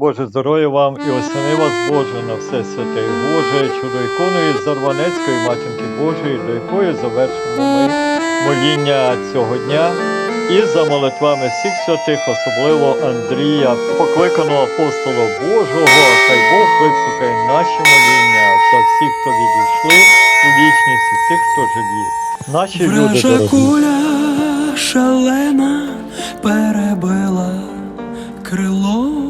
Боже здоров'я вам і осени вас Боже на все святе Боже, чудо іконою Зарванецької Матінки Божої, до якої завершимо ми моління цього дня. І за молитвами всіх святих, особливо Андрія, покликаного апостола Божого, хай Бог вислухає наші моління за всіх, хто відійшли у вічність і тих, хто живі. Наші люди Вража дорогі. куля шалена перебила крило,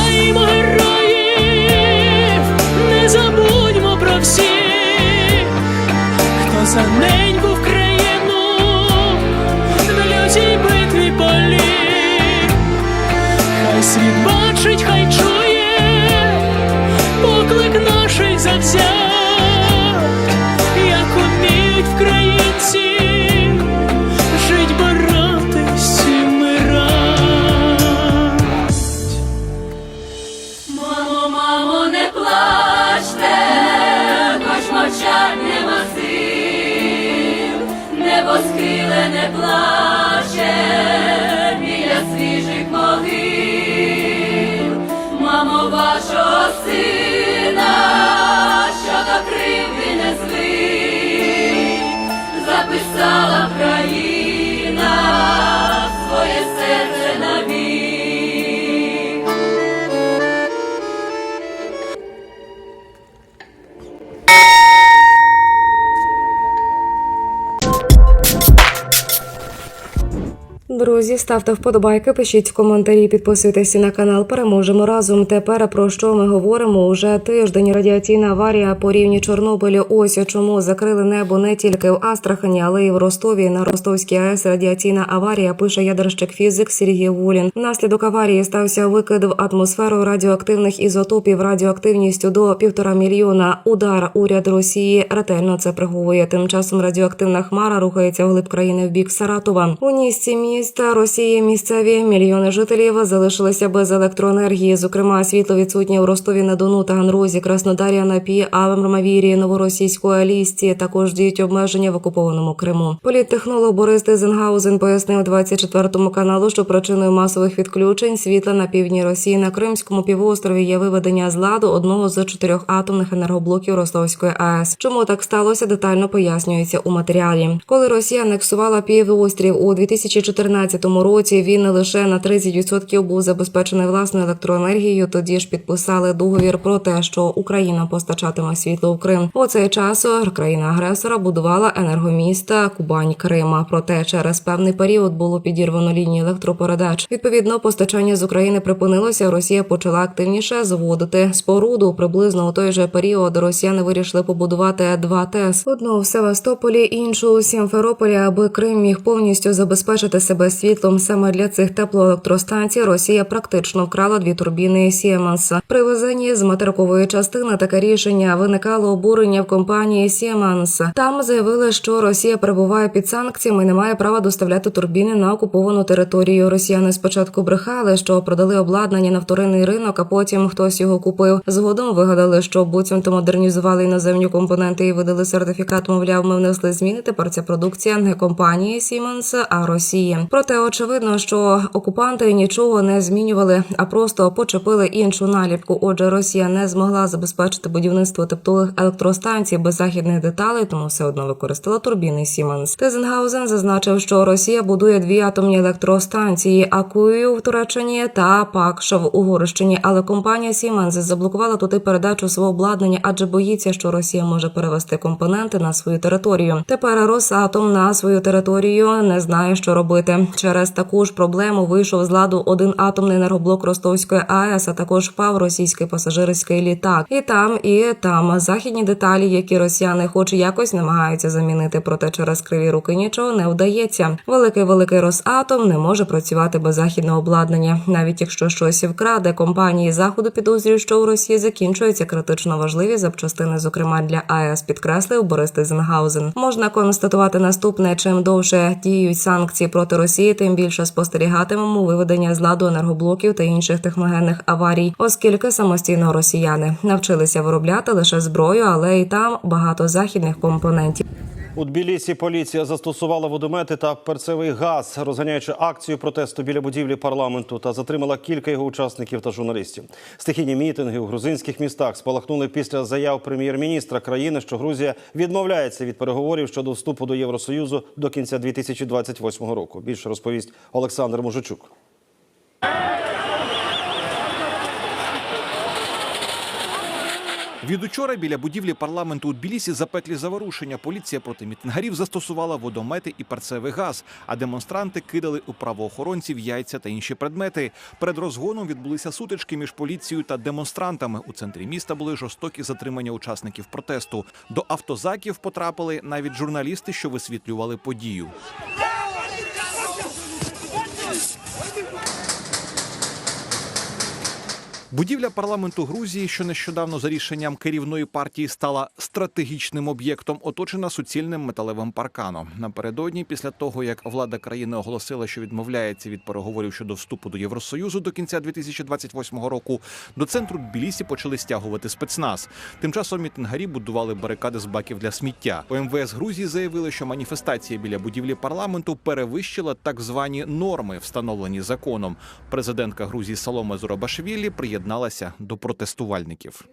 Друзі, ставте вподобайки, пишіть коментарі, підписуйтесь на канал. Переможемо разом. Тепер про що ми говоримо? Уже тиждень радіаційна аварія по рівні Чорнобилю. Ось чому закрили небо не тільки в Астрахані, але й в Ростові. На Ростовській АЕС радіаційна аварія. Пише ядерщик фізик Сергій Вулін. Внаслідок аварії стався викид в атмосферу радіоактивних ізотопів радіоактивністю до півтора мільйона. Удар уряд Росії ретельно це приховує. Тим часом радіоактивна хмара рухається вглиб країни в бік Саратова. У нісці міста Росії місцеві мільйони жителів залишилися без електроенергії. Зокрема, світло відсутнє у Ростові на Дону та Ганрозі, Краснодарі, Анапі, Аврамавірі, Новоросійської Алісті. Також діють обмеження в окупованому Криму. Політтехнолог Борис Тизенгаузен пояснив 24 каналу, що причиною масових відключень світла на півдні Росії на Кримському півострові є виведення з ладу одного з чотирьох атомних енергоблоків Ростовської АЕС. Чому так сталося? Детально пояснюється у матеріалі. Коли Росія анексувала півострів у 2014 році, він лише на 30% був забезпечений власною електроенергією. Тоді ж підписали договір про те, що Україна постачатиме світло в Крим. У цей час країна-агресора будувала енергоміста Кубань Крима. Проте через певний період було підірвано лінії електропередач. Відповідно, постачання з України припинилося. Росія почала активніше зводити споруду. Приблизно у той же період росіяни вирішили побудувати два ТЕС: одну в Севастополі, іншу у Сімферополі, аби Крим міг повністю забезпечити себе світлом. Саме для цих теплоелектростанцій Росія практично вкрала дві турбіни Сіеманса. При везенні з материкової частини таке рішення виникало обурення в компанії Сіеманс. Там заявили, що Росія перебуває під санкціями і не має права доставляти турбіни на окуповану територію. Росіяни спочатку брехали, що продали обладнання на вторинний ринок, а потім хтось його купив. Згодом вигадали, що буцімто модернізували іноземні компоненти і видали сертифікат. Мовляв, ми внесли зміни. Тепер ця продукція не компанії Siemens, а Росії. Проте очевидно, що окупанти нічого не змінювали, а просто почепили іншу наліпку. Отже, Росія не змогла забезпечити будівництво теплових електростанцій без західних деталей, тому все одно використала турбіни Siemens. Тезенгаузен зазначив, що Росія будує дві атомні електростанції Акую в Туреччині та Пакша в Угорщині. Але компанія Siemens заблокувала туди передачу свого обладнання, адже боїться, що Росія може перевести компоненти на свою територію. Тепер Росатом на свою територію не знає, що робити. обладнання. Через таку ж проблему вийшов з ладу один атомний енергоблок Ростовської АЕС, а також впав російський пасажирський літак. І там, і там західні деталі, які росіяни, хоч якось намагаються замінити, проте через криві руки нічого не вдається. Великий великий Росатом не може працювати без західного обладнання, навіть якщо щось вкраде. Компанії заходу підозрюють, що у Росії закінчуються критично важливі запчастини, зокрема для АЕС, підкреслив Борис Тизенгаузен. Можна констатувати наступне: чим довше діють санкції проти Росії, тим більше спостерігатимемо виведення з ладу енергоблоків та інших техногенних аварій, оскільки самостійно росіяни навчилися виробляти лише зброю, але і там багато західних компонентів. У Тбілісі поліція застосувала водомети та перцевий газ, розганяючи акцію протесту біля будівлі парламенту та затримала кілька його учасників та журналістів. Стихійні мітинги у грузинських містах спалахнули після заяв прем'єр-міністра країни, що Грузія відмовляється від переговорів щодо вступу до Євросоюзу до кінця 2028 року. Більше розповість Олександр Мужичук. Від учора біля будівлі парламенту у Тбілісі запеклі заворушення. Поліція проти мітингарів застосувала водомети і перцевий газ, а демонстранти кидали у правоохоронців яйця та інші предмети. Перед розгоном відбулися сутички між поліцією та демонстрантами. У центрі міста були жорстокі затримання учасників протесту. До автозаків потрапили навіть журналісти, що висвітлювали подію. Будівля парламенту Грузії, що нещодавно за рішенням керівної партії стала стратегічним об'єктом, оточена суцільним металевим парканом. Напередодні, після того як влада країни оголосила, що відмовляється від переговорів щодо вступу до Євросоюзу до кінця 2028 року, до центру Тбілісі почали стягувати спецназ. Тим часом мітингарі будували барикади з баків для сміття. У МВС Грузії заявили, що маніфестація біля будівлі парламенту перевищила так звані норми, встановлені законом. Президентка Грузії Саломе Зурабашвілі приєдналася до протестувальників.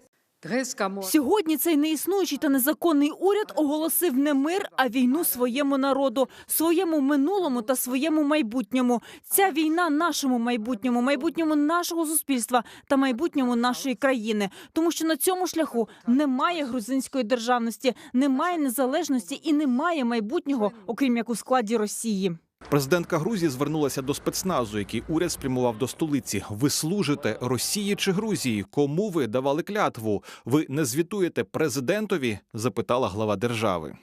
Сьогодні цей неіснуючий та незаконний уряд оголосив не мир, а війну своєму народу, своєму минулому та своєму майбутньому. Ця війна нашому майбутньому, майбутньому нашого суспільства та майбутньому нашої країни. Тому що на цьому шляху немає грузинської державності, немає незалежності і немає майбутнього, окрім як у складі Росії. Президентка Грузії звернулася до спецназу, який уряд спрямував до столиці. Ви служите Росії чи Грузії? Кому ви давали клятву? Ви не звітуєте президентові? запитала глава держави.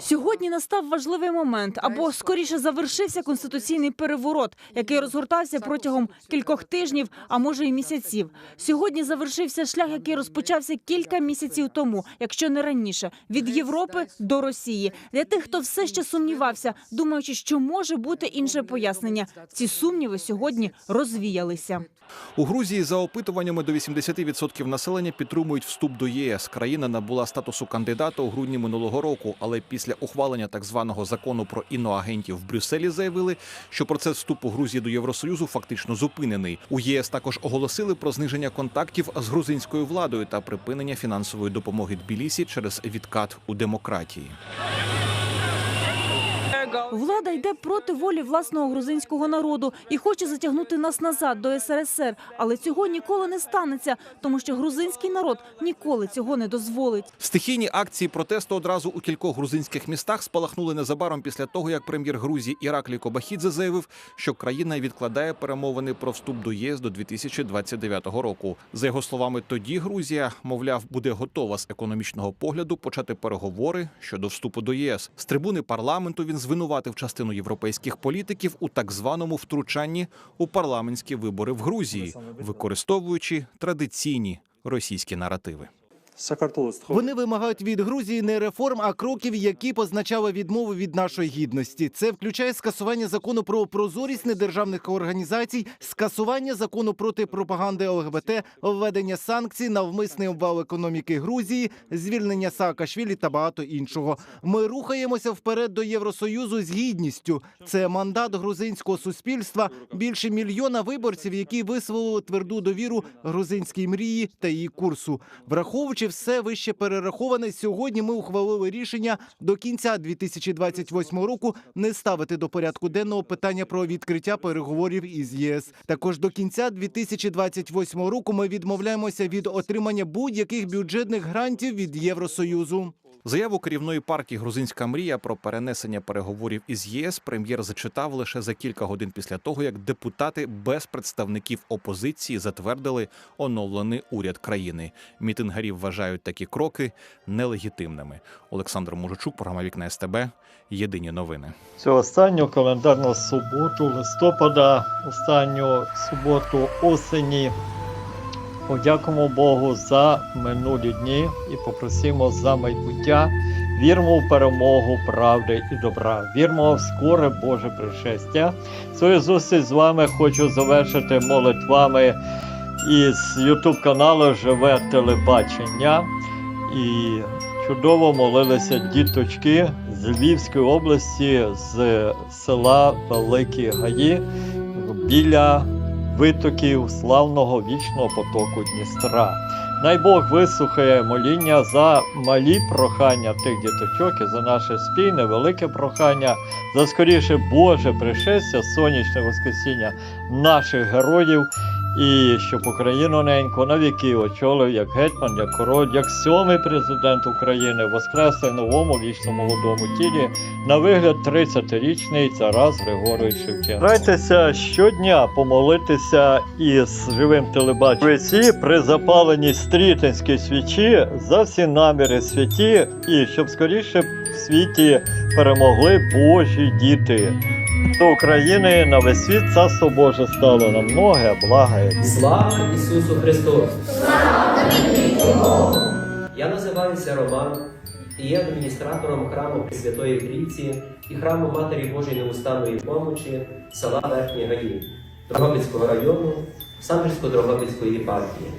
Сьогодні настав важливий момент, або скоріше завершився конституційний переворот, який розгортався протягом кількох тижнів, а може й місяців. Сьогодні завершився шлях, який розпочався кілька місяців тому, якщо не раніше, від Європи до Росії. Для тих, хто все ще сумнівався, думаючи, що може бути інше пояснення. Ці сумніви сьогодні розвіялися. У Грузії за опитуваннями до 80% населення підтримують вступ до ЄС. Країна набула статусу кандидата у грудні минулого року, але після ухвалення так званого закону про іноагентів в Брюсселі заявили, що процес вступу Грузії до Євросоюзу фактично зупинений. У ЄС також оголосили про зниження контактів з грузинською владою та припинення фінансової допомоги Тбілісі через відкат у демократії. Влада йде проти волі власного грузинського народу і хоче затягнути нас назад до СРСР. Але цього ніколи не станеться, тому що грузинський народ ніколи цього не дозволить. Стихійні акції протесту одразу у кількох грузинських містах спалахнули незабаром після того, як прем'єр Грузії Іраклі Кобахідзе заявив, що країна відкладає перемовини про вступ до ЄС до 2029 року. За його словами, тоді Грузія, мовляв, буде готова з економічного погляду почати переговори щодо вступу до ЄС. З трибуни парламенту він звинуватив частину європейських політиків у так званому втручанні у парламентські вибори в Грузії, використовуючи традиційні російські наративи. Вони вимагають від Грузії не реформ, а кроків, які позначали відмову від нашої гідності. Це включає скасування закону про прозорість недержавних організацій, скасування закону проти пропаганди ЛГБТ, введення санкцій, навмисний обвал економіки Грузії, звільнення Саакашвілі та багато іншого. Ми рухаємося вперед до Євросоюзу з гідністю. Це мандат грузинського суспільства. Більше мільйона виборців, які висловили тверду довіру грузинській мрії та її курсу, враховуючи все вище перераховане, сьогодні ми ухвалили рішення до кінця 2028 року не ставити до порядку денного питання про відкриття переговорів із ЄС. Також до кінця 2028 року ми відмовляємося від отримання будь-яких бюджетних грантів від Євросоюзу. Заяву керівної партії Грузинська мрія про перенесення переговорів із ЄС прем'єр зачитав лише за кілька годин після того, як депутати без представників опозиції затвердили оновлений уряд країни. Мітингарі вважають такі кроки нелегітимними. Олександр Мужичук, програма Вікна СТБ. Єдині новини. Цю останню календарну суботу листопада, останню суботу осені. Подякуємо Богу за минулі дні і попросимо за майбуття. Вірмо в перемогу правди і добра. Вірмо в скоре Боже пришестя. Свою зустріч з вами хочу завершити молитвами із Ютуб каналу Живе телебачення. І чудово молилися діточки з Львівської області, з села Великі Гаї біля витоків славного вічного потоку Дністра. Най Бог вислухає моління за малі прохання тих діточок і за наше спільне велике прохання, за скоріше Боже пришестя, сонячне воскресіння наших героїв. І щоб Україну неньку навіки очолив як гетьман, як король, як сьомий президент України, воскреслий новому вічному молодому тілі на вигляд 30-річний Тарас Григорович Шевченко. Старайтеся щодня помолитися із живим телебаченням при запаленні стрітинській свічі за всі наміри святі, і щоб скоріше в світі перемогли Божі діти. До України на весь світ царство Боже стало на многе благає. Слава Ісусу Христу! Я називаюся Роман і є адміністратором храму Святої Трійці і храму Матері Божої Неустанної помочі села Верхні Гаї Дрогобицького району Самбірсько-Дрогобицької єпархії.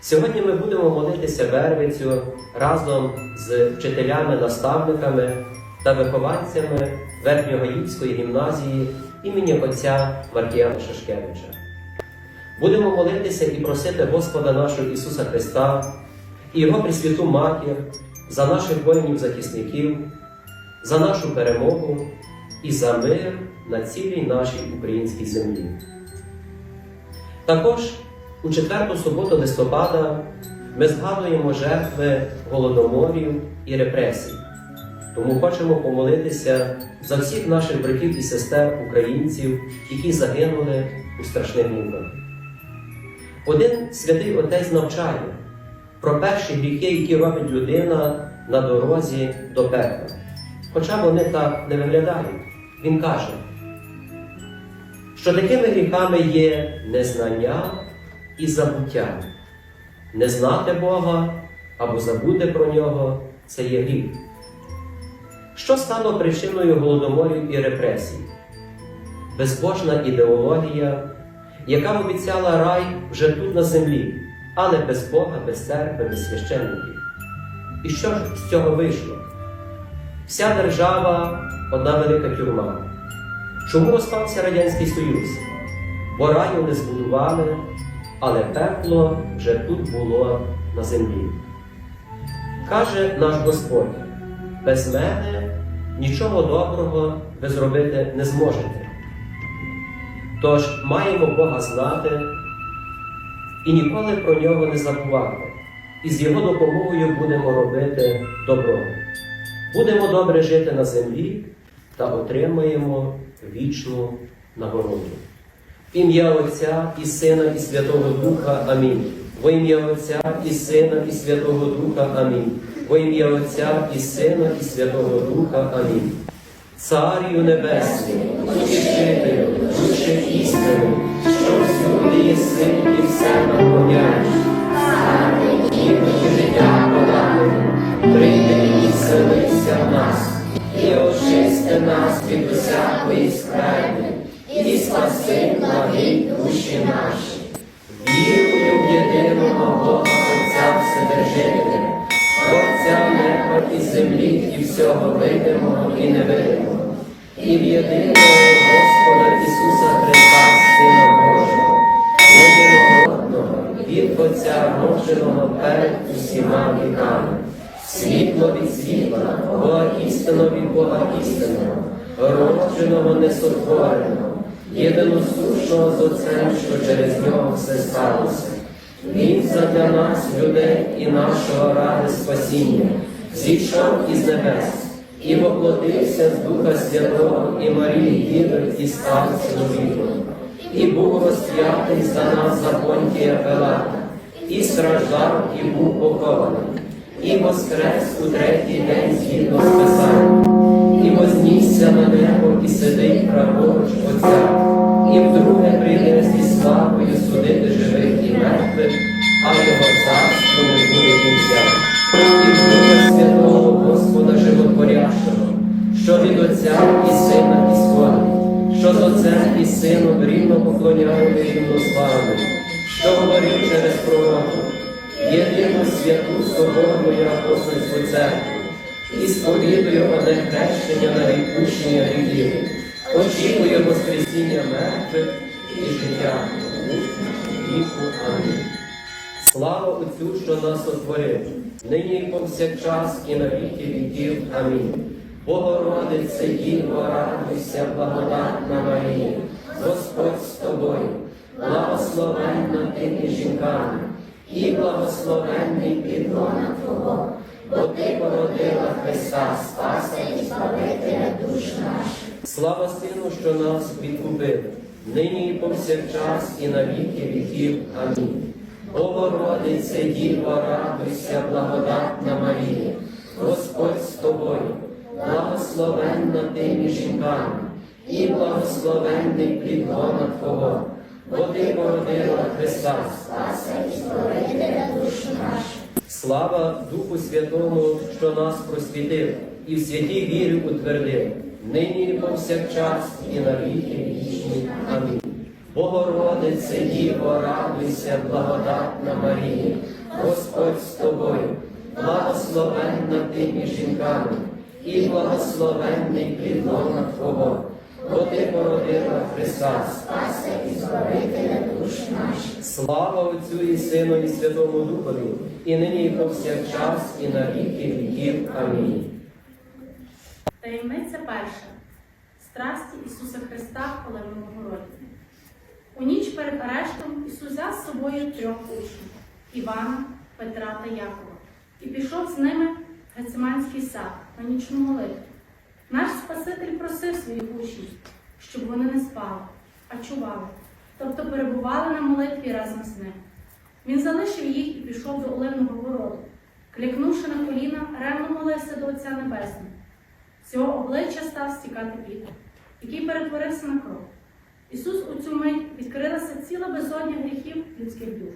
Сьогодні ми будемо молитися Вервицю разом з вчителями, наставниками та вихованцями Верхньогаївської гімназії імені отця Маркіяна Шашкевича. Будемо молитися і просити Господа нашого Ісуса Христа і Його Пресвяту Матір за наших воїнів-захисників, за нашу перемогу і за мир на цілій нашій українській землі. Також у четверту суботу листопада ми згадуємо жертви голодоморів і репресій. Тому хочемо помолитися за всіх наших братів і сестер українців, які загинули у страшних муках. Один святий отець навчає про перші гріхи, які робить людина на дорозі до пекла. Хоча вони так не виглядають. Він каже, що такими гріхами є незнання і забуття. Не знати Бога або забути про нього це є гріх. Що стало причиною голодоморів і репресій? Безбожна ідеологія, яка обіцяла рай вже тут на землі, але без Бога, без церкви, без священників. І що ж з цього вийшло? Вся держава одна велика тюрма. Чому розпався Радянський Союз? Бо раю не збудували, але пекло вже тут було на землі. Каже наш Господь, без мене нічого доброго ви зробити не зможете. Тож маємо Бога знати і ніколи про нього не забувати. І з Його допомогою будемо робити добро. Будемо добре жити на землі та отримаємо вічну нагороду. Ім'я Отця і Сина, і Святого Духа. Амінь. Во ім'я Отця і Сина, і Святого Духа. Амінь. Во ім'я Отця і Сина, і Святого Духа. Амінь. Царю Небесний, утішителю, душі істини, що всюди єси і все наповняєш. І життя полагодить, прийди і в нас, і очисти нас від усякої скверни, і спаси благі душі наші. Вірую в єдиного Бога Отця Вседержителя, Творця неба і землі, і всього видимого і невидимого, і в єдиного Господа Ісуса Христа, Сина Божого, єдинородного, від Отця родженого перед усіма віками, світло від світла, Бога істинно від Бога істинного, родженого несотвореного, єдиносушного з Отцем, що через нього все сталося. Він задля нас, людей і нашого ради спасіння, зійшов із небес, і воплотився з Духа Святого і Марії Діви, і став чоловіком, і був розп'ятий за нас за Понтія Пилата, і страждав, і був похований, і воскрес у третій день згідно з Писанням, і вознісся на небо, і сидить праворуч Отця, і вдруге прийде зі славою судити живих і мертвих, а його царство не буде кінця. І в Духа Святого Господа Животворящого, що від Отця і Сина і сходить, що з Отцем і Сином рівно поклоняємо йому славу, що говорив через пророку, єдину святу соборну і апостольську церкву, і сповідую одне хрещення на відпущення гріхів, очікую Воскресіння мертвих і життя віку. Амінь. Слава Отцю, що нас утворив, нині і повсякчас, і на віки віків. Амінь. Богородице, Діво, радуйся, благодатна Марія, Господь з тобою, благословенна ти між жінками, і благословенний підлона Твого, бо ти породила Христа, Спаса і Збавителя душ наших. Слава Сину, що нас відкупив, нині і повсякчас, і на віки віків. Амінь. Богородице, Діво, радуйся, благодатна Марія, Господь з тобою, благословенна ти між жінками, і благословенний плід лона Твого, бо ти породила Христа, Спаса і Збавителя душ наших. Слава Духу Святому, що нас просвітив, і в святій вірі утвердив, нині і повсякчас, і на віки вічні. Амінь. Богородице, Діво, радуйся, благодатна Марія, Господь з тобою, благословенна ти між жінками, і благословенний плідлона Твого, бо ти породила Христа, Спаса і Збавителя душ наших. Слава Отцю і Сину, і Святому Духові, і нині, і повсякчас, і на віки віків. Амінь. Таємниця перша страсті Ісуса Христа в Оленому городі. У ніч перед арештом Ісус взяв з собою трьох учнів Івана, Петра та Якова і пішов з ними в Гециманський сад на нічну молитву. Наш Спаситель просив своїх учнів, щоб вони не спали, а чували, тобто перебували на молитві разом з ним. Він залишив їх і пішов до Оливного городу. Клікнувши на коліна, ревно молився до Отця Небесного. З його обличчя став стікати піт, який перетворився на кров. Ісус у цю мить відкрилася ціла безодня гріхів людських душ,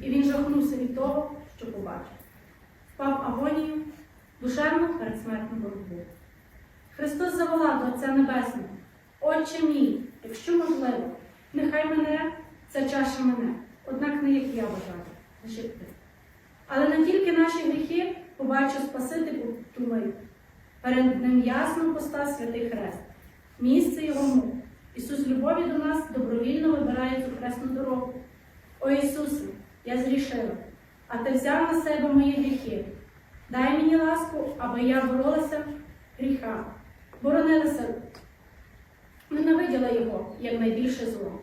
і він жахнувся від того, що побачив. Впав агонію, душевну передсмертну боротьбу. Христос заволав до Отця Небесного, Отче мій, якщо можливо, нехай мене ця чаша мене, однак не як я бажаю, лише ти. Але не тільки наші гріхи побачив Спаситель у ту мить. Перед ним ясно постав святий хрест, місце його мук. Ісус любові до нас добровільно вибирає цю хресну дорогу. О Ісусе, я зрішила, а Ти взяв на себе мої гріхи. Дай мені ласку, аби я боролася гріха, боронилася, ненавиділа його як найбільше зло.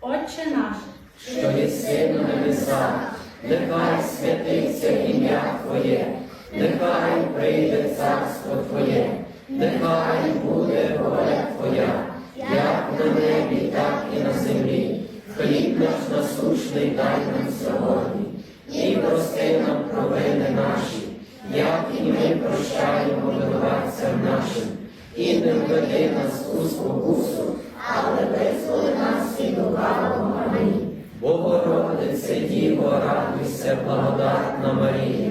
Отче наш, що єси на небесах, нехай святиться ім'я Твоє, нехай прийде царство Твоє, нехай буде воля Твоя, як на небі, так і на землі. Хліб наш насущний дай нам сьогодні, і прости нам провини наші, як і ми прощаємо винуватцям нашим, і не введи нас у спокусу, але визволи нас від лукавого. Амінь. Богородице, Діво, радуйся, благодатна Марія,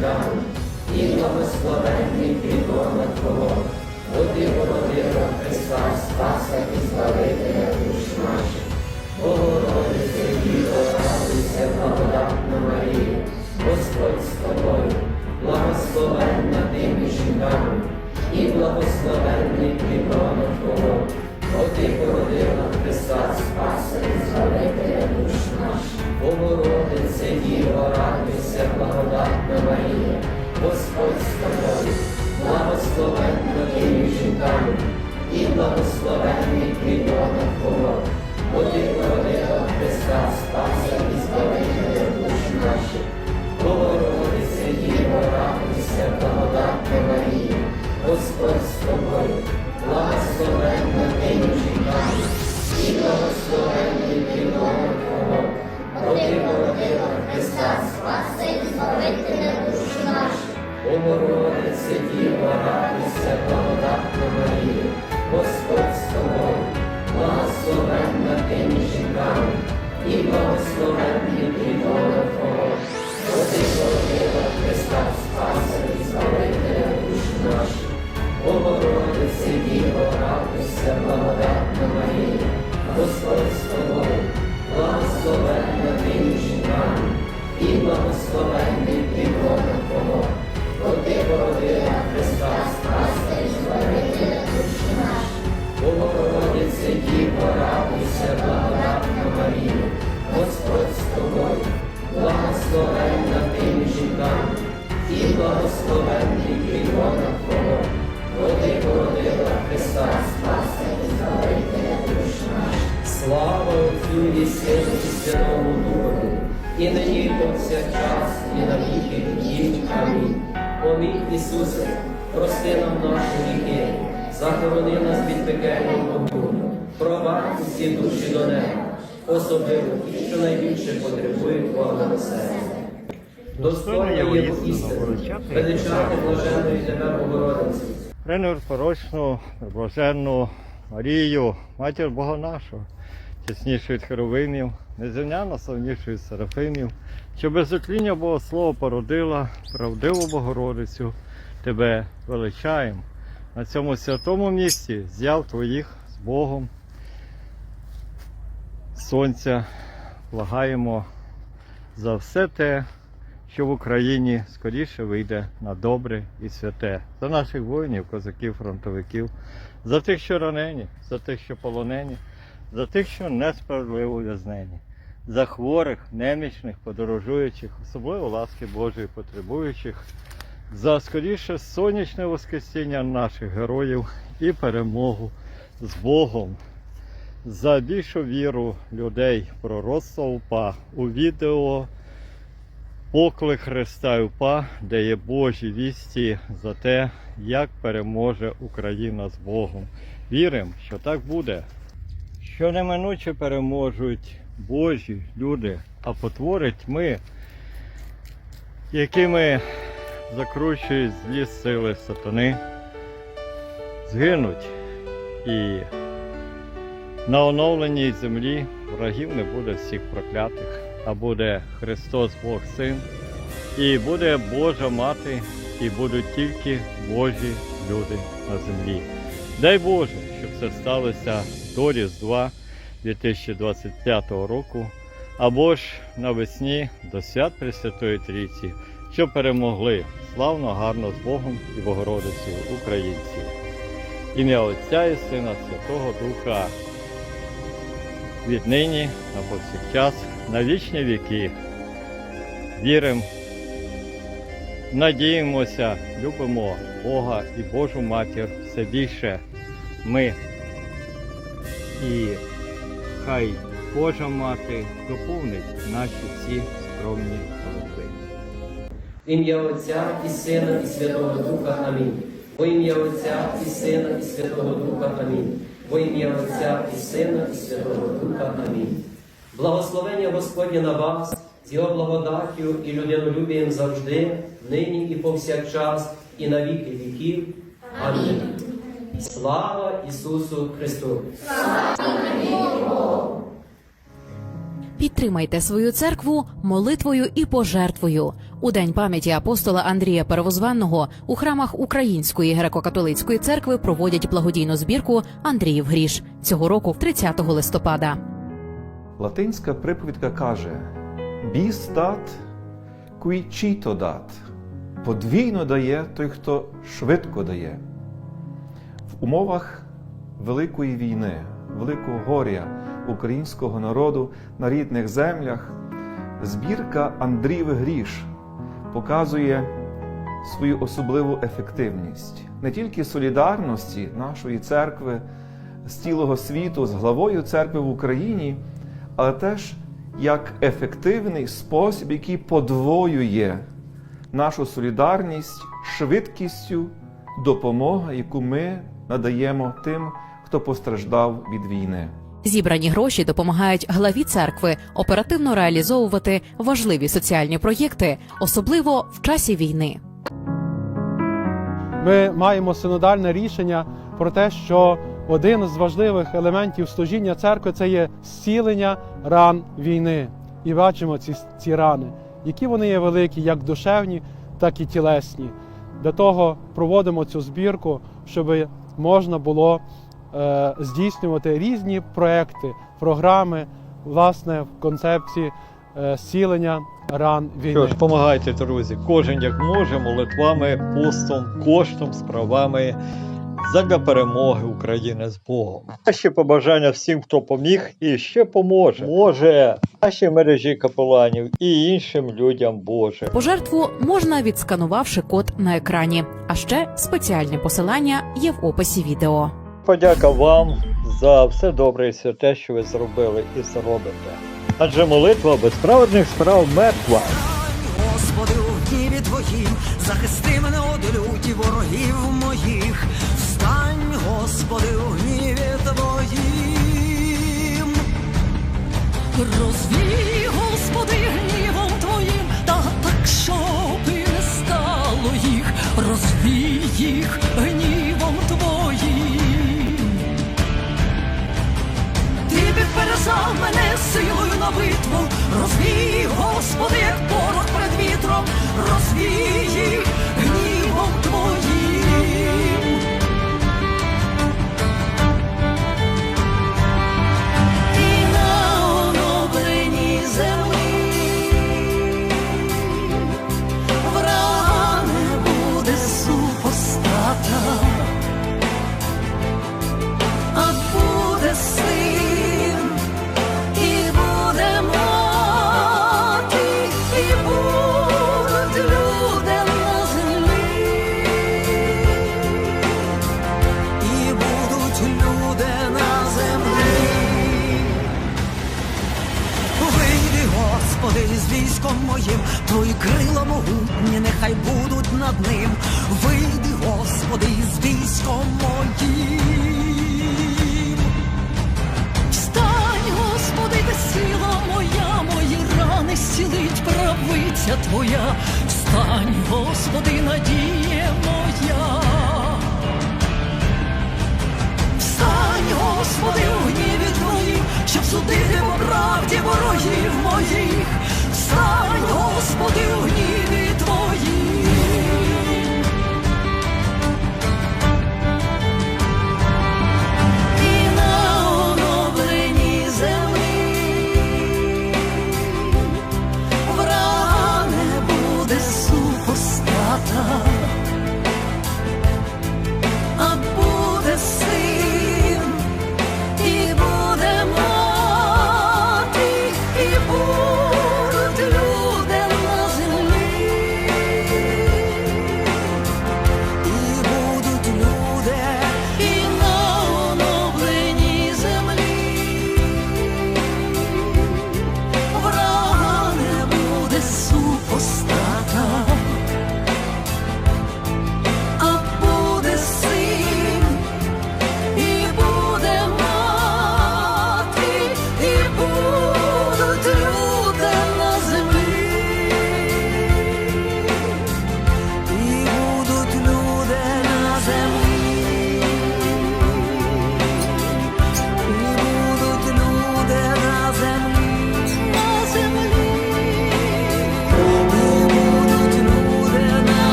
дан, і благословенний підома Твого, води Володимира Христа, Спаса і Славителя душ наших, Богородице, Діло, радуйся, благодатна Марія, Господь з тобою, благословенна ти між жінками, і благословенний підома Твого, води Володимира Христа, Спаса і Славителя душ наших, Богородице, благодатна Марія, Господь з тобою, благословенна ти між жінками, і благословенний підронок Твого, бо ти породила Христа Спаса і Збавителя душ наших. Богородице, Діво, радуйся, благодатна Марія, Господь з тобою, благословенна ти між жінками, і благословенний Слава Отцю Сину і Святому Духу, і нині повсякчас, і на віки віків. Амінь. Помій, Ісусе, прости нам наші гріхи, захорони нас від пекельного вогню, провадь усі душі до неба, особливо ті, що найбільше потребують Твого милосердя. Достойно є Бог істини, величати блаженної тебе Богородиці, Пренепорочну, блаженну Марію, матір Бога нашого, чеснішою від херовимів, неземняно славнішою з серафимів, що без отління Бога Слово породила, правдиву Богородицю, тебе величаємо. На цьому святому місці з'яв твоїх з Богом. Сонця благаємо за все те, що в Україні скоріше вийде на добре і святе. За наших воїнів, козаків, фронтовиків, за тих, що ранені, за тих, що полонені, за тих, що несправедливо в'язнені, за хворих, немічних, подорожуючих, особливо ласки Божої потребуючих, за скоріше сонячне воскресіння наших героїв і перемогу з Богом. За більшу віру людей пророцтва УПА у відео Поклик Христа і УПА, де є Божі вісті за те, як переможе Україна з Богом. Віримо, що так буде. Що неминуче переможуть Божі люди, а потворить тьми, якими закручують злі сили сатани, згинуть і на оновленій землі врагів не буде всіх проклятих, а буде Христос Бог Син, і буде Божа Мати, і будуть тільки Божі люди на землі. Дай Боже, щоб це сталося до Різдва 2025 року, або ж навесні до свят Пресвятої Трійці, щоб перемогли славно, гарно з Богом і Богородицею українців. Ім'я Отця і Сина Святого Духа віднині на повсякчас, на вічні віки. Віримо, надіємося, любимо Бога і Божу Матір все більше. Ми і хай Божа Мати доповнить наші ці скромні молитви. Ім'я Отця і Сина і Святого Духа. Амінь. Во ім'я Отця і Сина і Святого Духа. Амінь. Во ім'я Отця і Сина і Святого Духа. Амінь. Благословення Господнє на вас з його благодаттю і людинолюбієм завжди, нині і повсякчас, і на віки віків. Амінь. Слава Ісусу Христу! Підтримайте свою церкву молитвою і пожертвою. У день пам'яті апостола Андрія Перевозванного у храмах Української греко-католицької церкви проводять благодійну збірку Андріїв гріш цього року, 30 листопада. Латинська приповідка каже: Біс дат, куй чіто дат. Подвійно дає той, хто швидко дає. Умовах великої війни, великого горя українського народу на рідних землях збірка Андрієвих гріш показує свою особливу ефективність. Не тільки солідарності нашої церкви з цілого світу, з главою церкви в Україні, але теж як ефективний спосіб, який подвоює нашу солідарність швидкістю допомоги, яку ми надаємо тим, хто постраждав від війни. Зібрані гроші допомагають главі церкви оперативно реалізовувати важливі соціальні проєкти, особливо в часі війни. Ми маємо синодальне рішення про те, що один з важливих елементів служіння церкви це є зцілення ран війни. І бачимо ці, ці рани, які вони є великі, як душевні, так і тілесні. Для того проводимо цю збірку, щоб можна було е, здійснювати різні проекти, програми, власне, в концепції е, зцілення ран війни. Що ж, Помагайте, друзі, кожен як може, молитвами, постом, коштом, справами задля перемоги України з Богом. А ще побажання всім, хто поміг і ще поможе. Може нашій мережі капеланів і іншим людям Боже. Пожертву можна відсканувавши код на екрані. А ще спеціальне посилання є в описі відео. Подяка вам за все добре і святе, що ви зробили і зробите. Адже молитва без праведних справ мертва. Господи, у гніві твоїм, захисти мене од люті ворогів моїх. Встань, Господи, у гніві твоїм. Розвій, Господи, гнівом твоїм, та так, щоб і не стало їх. Розвій їх гнівом твоїм. Ти підперезав мене силою на битву, розвій, Господи, правиця Твоя. Встань, Господи, надія моя. Встань, Господи, у гніві Твоїм, щоб судити по правді ворогів моїх. Встань, Господи, у гніві